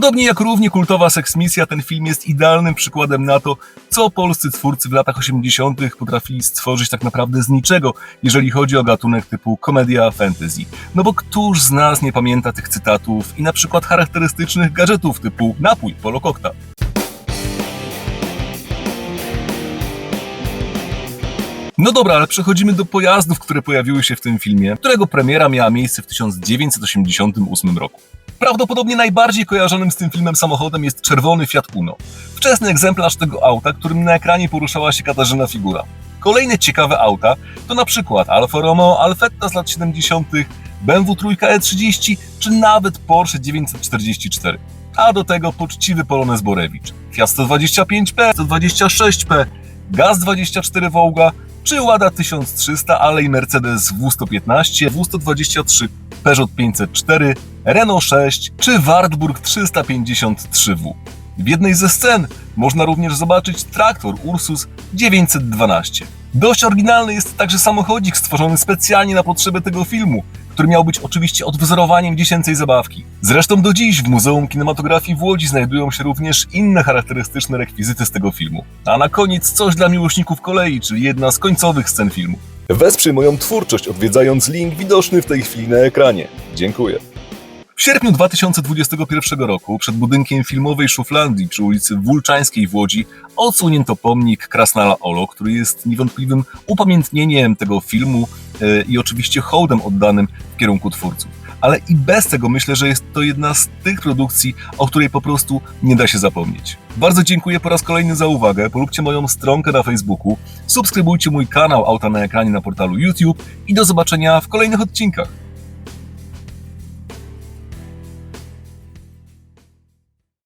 Podobnie jak równie kultowa seksmisja, ten film jest idealnym przykładem na to, co polscy twórcy w latach 80. potrafili stworzyć tak naprawdę z niczego, jeżeli chodzi o gatunek typu komedia fantasy. No bo któż z nas nie pamięta tych cytatów i na przykład charakterystycznych gadżetów typu napój, polokokta. No dobra, ale przechodzimy do pojazdów, które pojawiły się w tym filmie, którego premiera miała miejsce w 1988 roku. Prawdopodobnie najbardziej kojarzonym z tym filmem samochodem jest czerwony Fiat Uno. Wczesny egzemplarz tego auta, którym na ekranie poruszała się Katarzyna Figura. Kolejne ciekawe auta to na przykład Alfa Romeo Alfetta z lat 70., BMW Trójka E30 czy nawet Porsche 944. A do tego poczciwy Polonez Borewicz, Fiat 125P, 126P, Gaz24 Wołga czy Łada 1300, ale i Mercedes W115, W123, Peugeot 504, Renault 6 czy Wartburg 353W. W jednej ze scen można również zobaczyć traktor Ursus 912. Dość oryginalny jest także samochodzik stworzony specjalnie na potrzeby tego filmu, który miał być oczywiście odwzorowaniem dziecięcej zabawki. Zresztą do dziś w Muzeum Kinematografii w Łodzi znajdują się również inne charakterystyczne rekwizyty z tego filmu. A na koniec coś dla miłośników kolei, czyli jedna z końcowych scen filmu. Wesprzyj moją twórczość odwiedzając link widoczny w tej chwili na ekranie. Dziękuję. W sierpniu 2021 roku przed budynkiem filmowej Szuflandii przy ulicy Wulczańskiej w Łodzi odsunięto pomnik Krasnala Olo, który jest niewątpliwym upamiętnieniem tego filmu e, i oczywiście hołdem oddanym w kierunku twórców. Ale i bez tego myślę, że jest to jedna z tych produkcji, o której po prostu nie da się zapomnieć. Bardzo dziękuję po raz kolejny za uwagę. Polubcie moją stronkę na Facebooku, subskrybujcie mój kanał Auta na ekranie na portalu YouTube i do zobaczenia w kolejnych odcinkach.